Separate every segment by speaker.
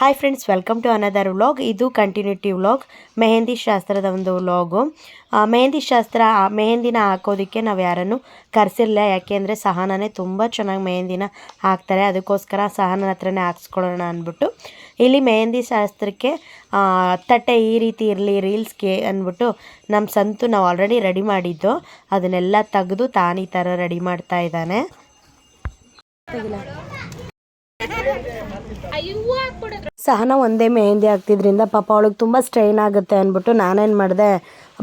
Speaker 1: Hi friends welcome to another vlog ಇದು continuity vlog mehndi ಶಾಸ್ತ್ರದ ಒಂದು ವ್ಲಾಗು ಮೆಹಂದಿ ಶಾಸ್ತ್ರ ಮೆಹಂದಿನ ಹಾಕೋದಕ್ಕೆ ನಾವು ಯಾರನ್ನು ಕರೆಸಿಲ್ಲ ಯಾಕೆಂದರೆ ಸಹನನೇ ತುಂಬ ಚೆನ್ನಾಗಿ ಮೆಹಂದಿನ ಹಾಕ್ತಾರೆ. ಅದಕ್ಕೋಸ್ಕರ ಸಹನನ ಹತ್ರನೇ ಹಾಕ್ಸ್ಕೊಳ್ಳೋಣ ಅಂದ್ಬಿಟ್ಟು. ಇಲ್ಲಿ ಮೆಹಂದಿ ಶಾಸ್ತ್ರಕ್ಕೆ ತಟ್ಟೆ ಈ ರೀತಿ ಇರಲಿ ರೀಲ್ಸ್ಗೆ ಅಂದ್ಬಿಟ್ಟು ನಮ್ಮ ಸಂತು ನಾವು ಆಲ್ರೆಡಿ ರೆಡಿ ಮಾಡಿದ್ದು. ಅದನ್ನೆಲ್ಲ ತೆಗೆದು ತಾನು ಈ ಥರ ರೆಡಿ ಮಾಡ್ತಾ ಇದ್ದಾನೆ. ಸಹನ ಒಂದೇ ಮೆಹಂದಿ ಹಾಕ್ತಿದ್ರಿಂದ ಪಾಪ ಅವಳಿಗೆ ತುಂಬ ಸ್ಟ್ರೈನ್ ಆಗುತ್ತೆ ಅಂದ್ಬಿಟ್ಟು ನಾನೇನು ಮಾಡಿದೆ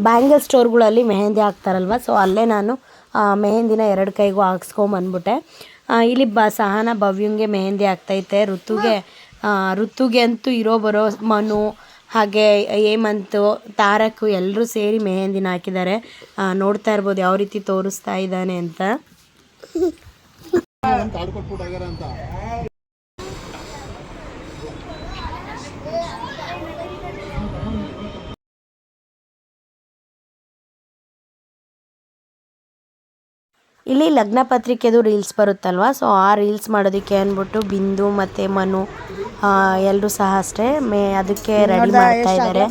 Speaker 1: ಬ್ಯಾಂಗಲ್ ಸ್ಟೋರ್ಗಳಲ್ಲಿ ಮೆಹಂದಿ ಹಾಕ್ತಾರಲ್ವ ಸೊ ಅಲ್ಲೇ ನಾನು ಮೆಹಂದಿನ ಎರಡು ಕೈಗೂ ಹಾಕ್ಸ್ಕೊಂಬಂದ್ಬಿಟ್ಟೆ. ಇಲ್ಲಿ ಬ, ಸಹನ ಭವ್ಯಂಗೆ ಮೆಹಂದಿ ಆಗ್ತೈತೆ ಋತುಗೆ ಋತುಗೆ ಅಂತೂ ಇರೋ ಬರೋ ಮನು, ಹಾಗೆ ಹೇಮಂತು, ತಾರಕು ಎಲ್ಲರೂ ಸೇರಿ ಮೆಹಂದಿನ ಹಾಕಿದ್ದಾರೆ. ನೋಡ್ತಾ ಇರ್ಬೋದು ಯಾವ ರೀತಿ ತೋರಿಸ್ತಾ ಇದ್ದಾನೆ ಅಂತ. ಇಲ್ಲಿ ಲಗ್ನ ಪತ್ರಿಕೆದು ರೀಲ್ಸ್ ಬರುತ್ತಲ್ವ? ಸೊ ಆ ರೀಲ್ಸ್ ಮಾಡೋದಕ್ಕೆ ಅಂದ್ಬಿಟ್ಟು ಬಿಂದು ಮತ್ತೆ ಮನು ಎಲ್ಲರೂ ಸಹ ಅಷ್ಟೇ. ಮೇ ಅದಕ್ಕೆ ರೆಡಿ ಮಾಡ್ತಾ ಇದ್ದಾರೆ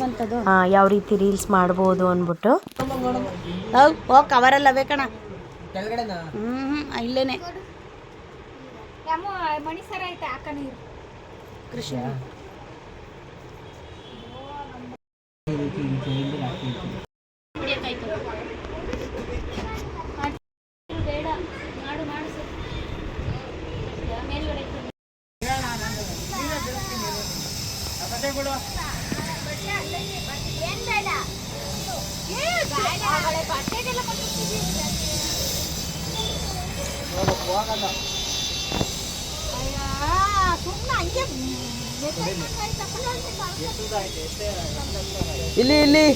Speaker 1: ಯಾವ ರೀತಿ ರೀಲ್ಸ್ ಮಾಡ್ಬೋದು ಅಂದ್ಬಿಟ್ಟು ಓ ಕವರಲ್ಲ ಬೇಕಣ ಹ್ಞೂ ಇಲ್ಲೇನೆ
Speaker 2: ಐತೆ ಹಾಕ ನೀರು
Speaker 1: ಕೃಷ್ಣ
Speaker 2: ಬೇಡ ಮಾಡು ಮಾಡು ಸರ್ ಮೇಲ್ಗಡೆ ಇಟ್ಟು. ಏನ್ ಬೇಡ? ಆಗಲೇ ಬಟ್ಟೆಗೆಲ್ಲ ಕೊಟ್ಟಿರ್ತೀವಿ.
Speaker 3: ಇಲ್ಲಿ ಇಲ್ಲಿ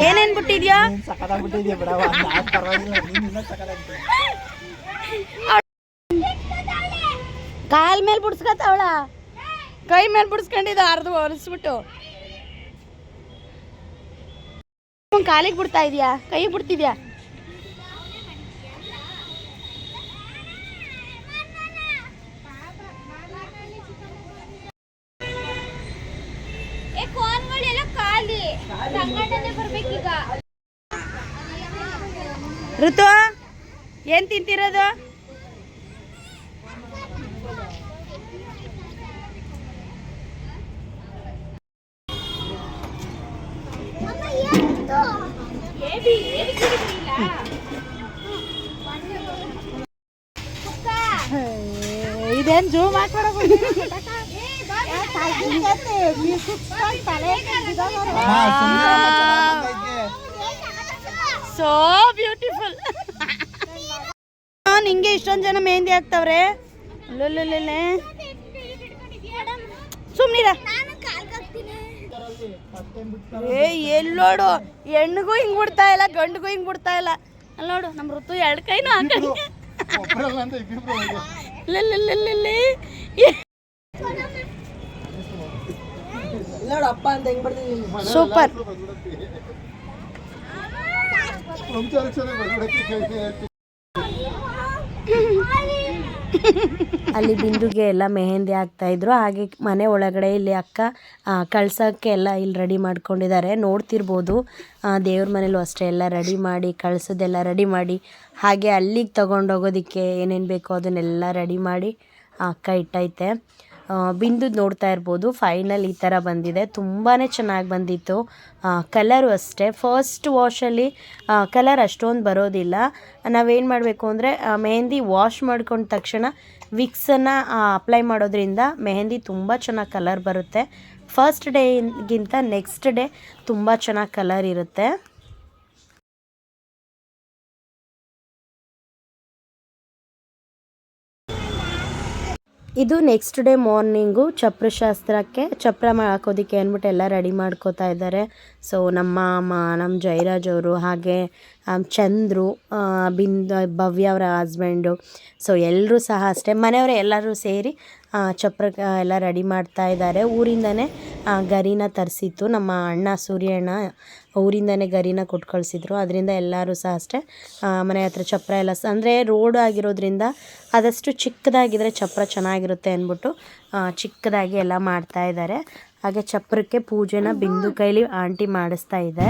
Speaker 1: ಏನೇನ್ ಬಿಟ್ಟಿದ್ಯಾ ಕಾಲ್ ಮೇಲೆ ಬಿಡ್ಸ್ಕತ್ತವಳ ಕೈ ಮೇಲೆ ಬಿಡ್ಸ್ಕೊಂಡಿದ್ದ ಅರ್ಧ ಒರೆಸ್ಬಿಟ್ಟು. ಕಾಲಿಗೆ ಬಿಡ್ತಾ ಇದೀಯಾ? ಕೈಗೆ ಬಿಡ್ತಿದ್ಯಾ? ಋತು ಏನ್ ತಿಂತಿರೋದು? ಇದೇನ್ ಜೂಮ್ ಹಾಕ್ಬೇಡ ಸೋ ಬ್ಯೂಟಿಫುಲ್ ನಿಂಗೆ ಇಷ್ಟೊಂದು ಜನ ಮೆಹಂದಿ ಹಾಕ್ತವ್ರೆ. ಅಲ್ಲಲ್ಲಲ್ಲೇ ಏ ಎಲ್ಲೋಡು ಹೆಣ್ಣಿಗೂ ಹಿಂಗ್ ಬಿಡ್ತಾ ಇಲ್ಲ ಗಂಡಿಗೂ ಹಿಂಗ್ ಬಿಡ್ತಾ ಇಲ್ಲ. ಅಲ್ಲ ನೋಡು ನಮ್ಮ ಋತು ಎರಡು ಕೈನೂ ಹಾಕಿ ಲಲ್ಲಲ್ಲಲ್ಲಲ್ಲಿ.
Speaker 3: ನೋಡು ಅಪ್ಪ ಅಂತ ಹೆಂಗ್ ಬರ್ತೀನಿ
Speaker 1: ಸೂಪರ್. ಅಲ್ಲಿ ಬಿಂದುಗೆ ಎಲ್ಲ ಮೆಹಂದಿ ಹಾಕ್ತಾ ಇದ್ರು. ಹಾಗೆ ಮನೆ ಒಳಗಡೆ ಇಲ್ಲಿ ಅಕ್ಕ ಕಳ್ಸಕ್ಕೆ ಎಲ್ಲ ಇಲ್ಲಿ ರೆಡಿ ಮಾಡ್ಕೊಂಡಿದ್ದಾರೆ. ನೋಡ್ತಿರ್ಬೋದು. ದೇವ್ರ ಮನೇಲೂ ಅಷ್ಟೇ ಎಲ್ಲ ರೆಡಿ ಮಾಡಿ, ಕಳ್ಸೋದೆಲ್ಲ ರೆಡಿ ಮಾಡಿ. ಹಾಗೆ ಅಲ್ಲಿಗೆ ತಗೊಂಡೋಗೋದಕ್ಕೆ ಏನೇನು ಬೇಕೋ ಅದನ್ನೆಲ್ಲ ರೆಡಿ ಮಾಡಿ ಅಕ್ಕ ಇಟ್ಟೈತೆ. ಬಿಂದು ನೋಡ್ತಾ ಇರ್ಬೋದು. ಫೈನಲ್ ಈ ಥರ ಬಂದಿದೆ. ತುಂಬಾ ಚೆನ್ನಾಗಿ ಬಂದಿತ್ತು. ಕಲರು ಅಷ್ಟೇ. ಫಸ್ಟ್ ವಾಶಲ್ಲಿ ಕಲರ್ ಅಷ್ಟೊಂದು ಬರೋದಿಲ್ಲ. ನಾವೇನು ಮಾಡಬೇಕು ಅಂದರೆ ಮೆಹಂದಿ ವಾಶ್ ಮಾಡ್ಕೊಂಡ ತಕ್ಷಣ ವಿಕ್ಸನ್ನು ಅಪ್ಲೈ ಮಾಡೋದ್ರಿಂದ ಮೆಹಂದಿ ತುಂಬ ಚೆನ್ನಾಗಿ ಕಲರ್ ಬರುತ್ತೆ. ಫಸ್ಟ್ ಡೇಗಿಂತ ನೆಕ್ಸ್ಟ್ ಡೇ ತುಂಬ ಚೆನ್ನಾಗಿ ಕಲರ್ ಇರುತ್ತೆ. ಇದು ನೆಕ್ಸ್ಟ್ ಡೇ ಮಾರ್ನಿಂಗು ಚಪ್ರ ಶಾಸ್ತ್ರಕ್ಕೆ ಚಪ್ರ ಹಾಕೋದಕ್ಕೆ ಅಂದ್ಬಿಟ್ಟು ಎಲ್ಲ ರೆಡಿ ಮಾಡ್ಕೋತಾ ಇದ್ದಾರೆ. ಸೊ ನಮ್ಮ ಮಾಮ ನಮ್ಮ ಜಯರಾಜ್ ಅವರು ಹಾಗೆ ಚಂದ್ರು ಬಿಂದ, ಭವ್ಯ ಅವರ ಹಸ್ಬೆಂಡು ಸೊ ಎಲ್ಲರೂ ಸಹ ಅಷ್ಟೇ, ಮನೆಯವರೇ ಎಲ್ಲರೂ ಸೇರಿ ಚಪ್ರ ಎಲ್ಲ ರೆಡಿ ಮಾಡ್ತಾ ಇದ್ದಾರೆ. ಊರಿಂದನೇ ಗರಿನ ತರಿಸಿತ್ತು. ನಮ್ಮ ಅಣ್ಣ ಸೂರ್ಯಣ್ಣ ಊರಿಂದನೇ ಗರಿನ ಕೊಟ್ಟು ಕಳಿಸಿದ್ರು. ಅದರಿಂದ ಎಲ್ಲರೂ ಸಹ ಅಷ್ಟೇ ಮನೆ ಹತ್ರ ಚಪ್ರ ಎಲ್ಲ ಸ, ಅಂದರೆ ರೋಡ್ ಆಗಿರೋದ್ರಿಂದ ಆದಷ್ಟು ಚಿಕ್ಕದಾಗಿದ್ದರೆ ಚಪ್ರ ಚೆನ್ನಾಗಿರುತ್ತೆ ಅಂದ್ಬಿಟ್ಟು ಚಿಕ್ಕದಾಗಿ ಎಲ್ಲ ಮಾಡ್ತಾ ಇದ್ದಾರೆ. ಹಾಗೆ ಚಪ್ರಕ್ಕೆ ಪೂಜೆನ ಬಿಂದು ಕೈಲಿ ಆಂಟಿ ಮಾಡಿಸ್ತಾ ಇದೆ.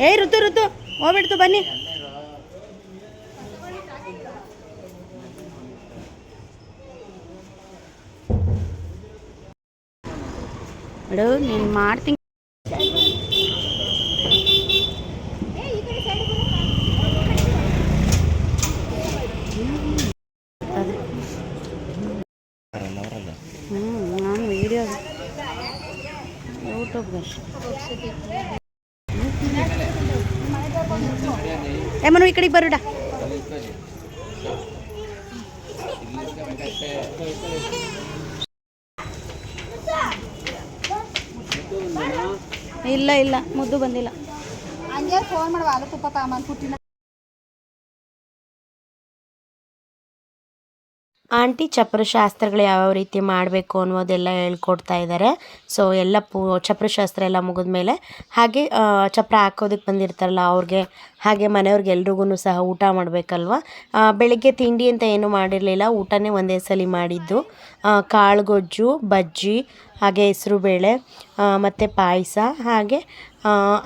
Speaker 1: ಏಯ್ ಋತು ಋತು ಹೋಗ್ಬಿಡ್ತು ಬನ್ನಿ. ಬಿಡು ನೀನು ಮಾಡ್ತೀನಿ. ಹ್ಞೂ ನಾನು ವೀಡಿಯೋ ಯೂಟ್ಯೂಬ್ಗೆ ಏಮನು ಈ ಕಡೆಗೆ ಬರುಡ. ಇಲ್ಲ ಇಲ್ಲ, ಮುದ್ದು ಬಂದಿಲ್ಲ.
Speaker 2: ಹಂಗೆ ಫೋನ್ ಮಾಡುವ ಅದು ತುಪ್ಪ ಅಮ್ಮ ಪುಟ್ಟಿನ
Speaker 1: ಆಂಟಿ ಚಪ್ರಶಾಸ್ತ್ರಗಳು ಯಾವ್ಯಾವ ರೀತಿ ಮಾಡಬೇಕು ಅನ್ನೋದೆಲ್ಲ ಹೇಳ್ಕೊಡ್ತಾ ಇದ್ದಾರೆ ಸೊ ಎಲ್ಲ ಪೂ ಚಪ್ರಶಾಸ್ತ್ರ ಎಲ್ಲ ಮುಗಿದ್ಮೇಲೆ ಹಾಗೆ ಆ, ಚಪ್ರ ಹಾಕೋದಕ್ಕೆ ಬಂದಿರ್ತಾರಲ್ಲ ಅವ್ರಿಗೆ ಹಾಗೆ ಮನೆಯವ್ರಿಗೆ ಎಲ್ರಿಗೂ ಸಹ ಊಟ ಮಾಡಬೇಕಲ್ವ? ಬೆಳಗ್ಗೆ ತಿಂಡಿ ಅಂತ ಏನು ಮಾಡಿರಲಿಲ್ಲ ಊಟನೇ ಒಂದೇ ಸಲ ಮಾಡಿದ್ದು. ಕಾಳು ಕಾಳುಗೊಜ್ಜು ಬಜ್ಜಿ ಹಾಗೆ ಹೆಸ್ರುಬೇಳೆ ಮತ್ತು ಪಾಯಸ ಹಾಗೆ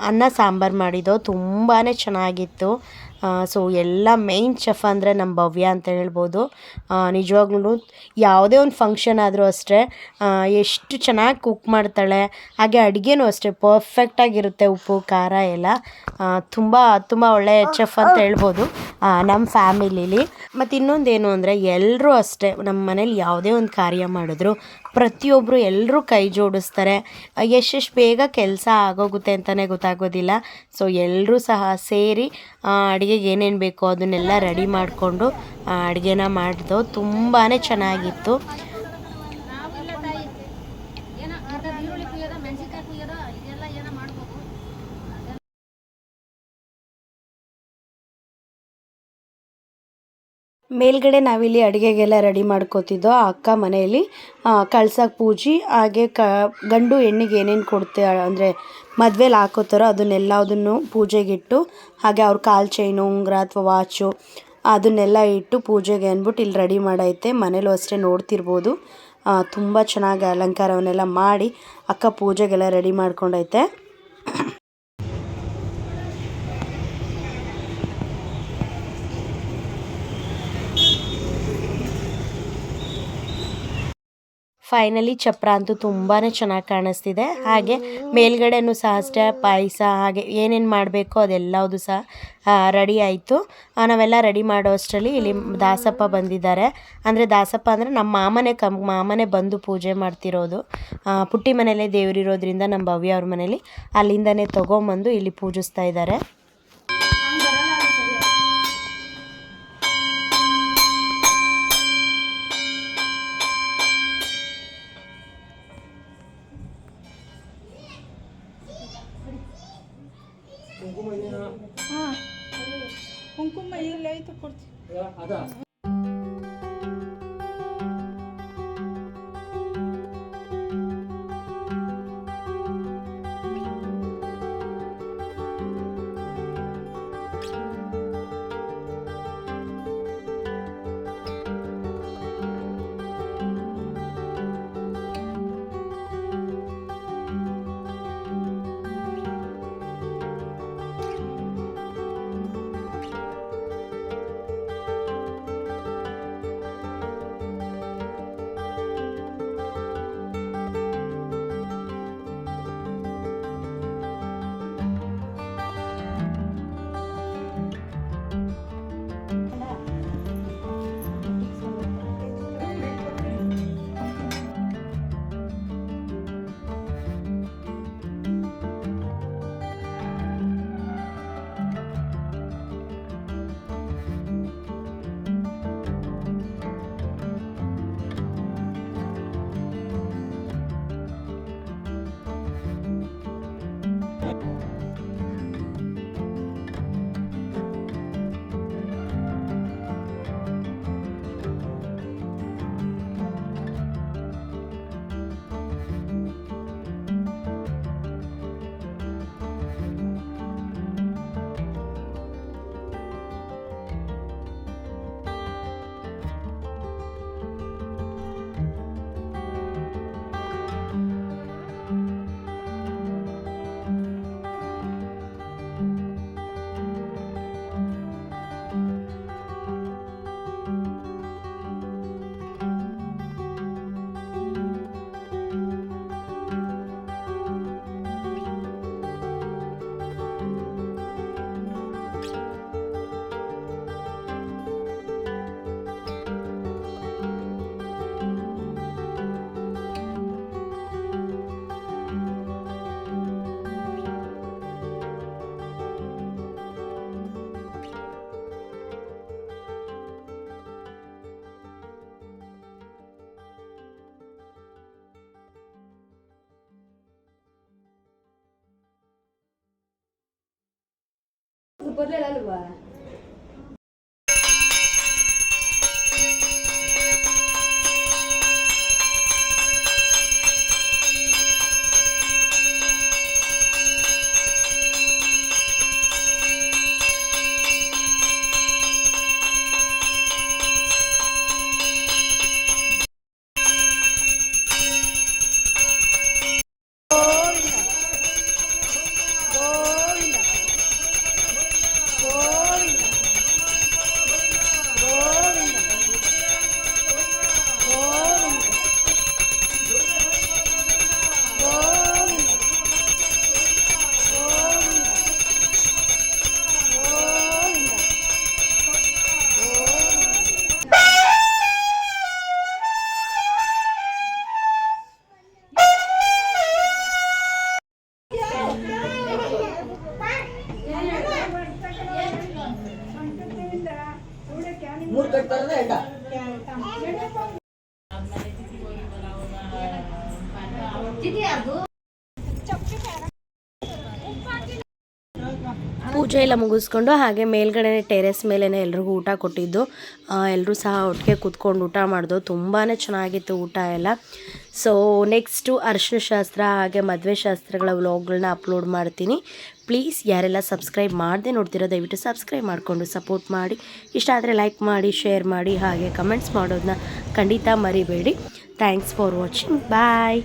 Speaker 1: ಅನ್ನ ಸಾಂಬಾರು ಮಾಡಿದ್ದು. ತುಂಬಾ ಚೆನ್ನಾಗಿತ್ತು. ಸೊ ಎಲ್ಲ ಮೇಯ್ನ್ ಚೆಫ್ ಅಂದರೆ ನಮ್ಮ ಭವ್ಯ ಅಂತ ಹೇಳ್ಬೋದು. ನಿಜವಾಗ್ಲೂ ಯಾವುದೇ ಒಂದು ಫಂಕ್ಷನ್ ಆದರೂ ಅಷ್ಟೇ ಎಷ್ಟು ಚೆನ್ನಾಗಿ ಕುಕ್ ಮಾಡ್ತಾಳೆ, ಹಾಗೆ ಅಡುಗೆನೂ ಅಷ್ಟೇ ಪರ್ಫೆಕ್ಟಾಗಿರುತ್ತೆ ಉಪ್ಪು, ಖಾರ ಎಲ್ಲ. ತುಂಬ ತುಂಬ ಒಳ್ಳೆಯ ಚೆಫ್ ಅಂತ ಹೇಳ್ಬೋದು ನಮ್ಮ ಫ್ಯಾಮಿಲಿಲಿ ಮತ್ತು ಇನ್ನೊಂದೇನು ಅಂದರೆ ಎಲ್ಲರೂ ಅಷ್ಟೇ ನಮ್ಮ ಮನೇಲಿ ಯಾವುದೇ ಒಂದು ಕಾರ್ಯ ಮಾಡಿದ್ರು ಪ್ರತಿಯೊಬ್ಬರು ಎಲ್ಲರೂ ಕೈ ಜೋಡಿಸ್ತಾರೆ. ಎಷ್ಟೆಷ್ಟು ಬೇಗ ಕೆಲಸ ಆಗೋಗುತ್ತೆ ಅಂತಲೇ ಗೊತ್ತಾಗೋದಿಲ್ಲ. ಸೊ ಎಲ್ಲರೂ ಸಹ ಸೇರಿ ಅಡುಗೆಗೆ ಏನೇನು ಬೇಕೋ ಅದನ್ನೆಲ್ಲ ರೆಡಿ ಮಾಡಿಕೊಂಡು ಅಡುಗೆನ ಮಾಡಿದೋ ತುಂಬಾ ಚೆನ್ನಾಗಿತ್ತು. ಮೇಲ್ಗಡೆ ನಾವಿಲ್ಲಿ ಅಡುಗೆಗೆಲ್ಲ ರೆಡಿ ಮಾಡ್ಕೋತಿದ್ದೋ ಅಕ್ಕ ಮನೆಯಲ್ಲಿ ಕಳ್ಸಕ್ಕೆ ಪೂಜೆ, ಹಾಗೆ ಕ, ಗಂಡು ಹೆಣ್ಣಿಗೆ ಏನೇನು ಕೊಡ್ತೆ, ಅಂದರೆ ಮದ್ವೆಲಿ ಹಾಕೋತಾರೋ ಅದನ್ನೆಲ್ಲದನ್ನು ಪೂಜೆಗಿಟ್ಟು, ಹಾಗೆ ಅವ್ರ ಕಾಲು ಚೈನು ಉಂಗುರ ಅಥವಾ ವಾಚು ಅದನ್ನೆಲ್ಲ ಇಟ್ಟು ಪೂಜೆಗೆ ಅಂದ್ಬಿಟ್ಟು ಇಲ್ಲಿ ರೆಡಿ ಮಾಡೈತೆ. ಮನೇಲೂ ಅಷ್ಟೇ ನೋಡ್ತಿರ್ಬೋದು. ತುಂಬ ಚೆನ್ನಾಗಿ ಅಲಂಕಾರವನ್ನೆಲ್ಲ ಮಾಡಿ ಅಕ್ಕ ಪೂಜೆಗೆಲ್ಲ ರೆಡಿ ಮಾಡ್ಕೊಂಡೈತೆ. ಫೈನಲಿ ಚಪ್ರ ಅಂತೂ ತುಂಬಾ ಚೆನ್ನಾಗಿ ಕಾಣಿಸ್ತಿದೆ. ಹಾಗೆ ಮೇಲ್ಗಡೆನೂ ಸಹ ಅಷ್ಟೇ, ಪಾಯಸ, ಹಾಗೆ ಏನೇನು ಮಾಡಬೇಕೋ ಅದೆಲ್ಲವುದು ಸಹ ರೆಡಿ ಆಯಿತು. ನಾವೆಲ್ಲ ರೆಡಿ ಮಾಡೋ ಅಷ್ಟರಲ್ಲಿ ಇಲ್ಲಿ ದಾಸಪ್ಪ ಬಂದಿದ್ದಾರೆ. ಅಂದರೆ ದಾಸಪ್ಪ ಅಂದರೆ ನಮ್ಮ ಮಾಮನೇ ಕಮ್, ಮಾಮನೇ ಬಂದು ಪೂಜೆ ಮಾಡ್ತಿರೋದು. ಪುಟ್ಟಿ ಮನೇಲೇ ದೇವರಿರೋದ್ರಿಂದ ನಮ್ಮ ಭವ್ಯ ಅವ್ರ ಮನೇಲಿ ಅಲ್ಲಿಂದನೇ ತೊಗೊಂಬಂದು ಇಲ್ಲಿ ಪೂಜಿಸ್ತಾ ಇದ್ದಾರೆ.
Speaker 2: chuparle el alba.
Speaker 3: ಮೂರು
Speaker 1: ಪೂಜೆ ಎಲ್ಲ ಮುಗಿಸ್ಕೊಂಡು ಹಾಗೆ ಮೇಲ್ಗಡೆ ಟೆರೆಸ್ ಮೇಲೇ ಎಲ್ರಿಗೂ ಊಟ ಕೊಟ್ಟಿದ್ದು. ಎಲ್ಲರೂ ಸಹ ಒಟ್ಟಿಗೆ ಕೂತ್ಕೊಂಡು ಊಟ ಮಾಡಿದ್ರು ತುಂಬಾ ಚೆನ್ನಾಗಿತ್ತು ಊಟ ಎಲ್ಲ. ಸೊ ನೆಕ್ಸ್ಟು ಅರ್ಶಿನ ಶಾಸ್ತ್ರ ಹಾಗೆ ಮದುವೆ ಶಾಸ್ತ್ರಗಳ ವ್ಲಾಗ್ಗಳನ್ನ ಅಪ್ಲೋಡ್ ಮಾಡ್ತೀನಿ. ಪ್ಲೀಸ್ ಯಾರೆಲ್ಲ ಸಬ್ಸ್ಕ್ರೈಬ್ ಮಾಡದೆ ನೋಡ್ತಿರೋ ದಯವಿಟ್ಟು ಸಬ್ಸ್ಕ್ರೈಬ್ ಮಾಡಿಕೊಂಡು ಸಪೋರ್ಟ್ ಮಾಡಿ. ಇಷ್ಟ ಆದರೆ ಲೈಕ್ ಮಾಡಿ, ಶೇರ್ ಮಾಡಿ, ಹಾಗೆ ಕಮೆಂಟ್ಸ್ ಮಾಡೋದನ್ನ ಖಂಡಿತ ಮರಿಬೇಡಿ. Thanks for watching. ಬಾಯ್.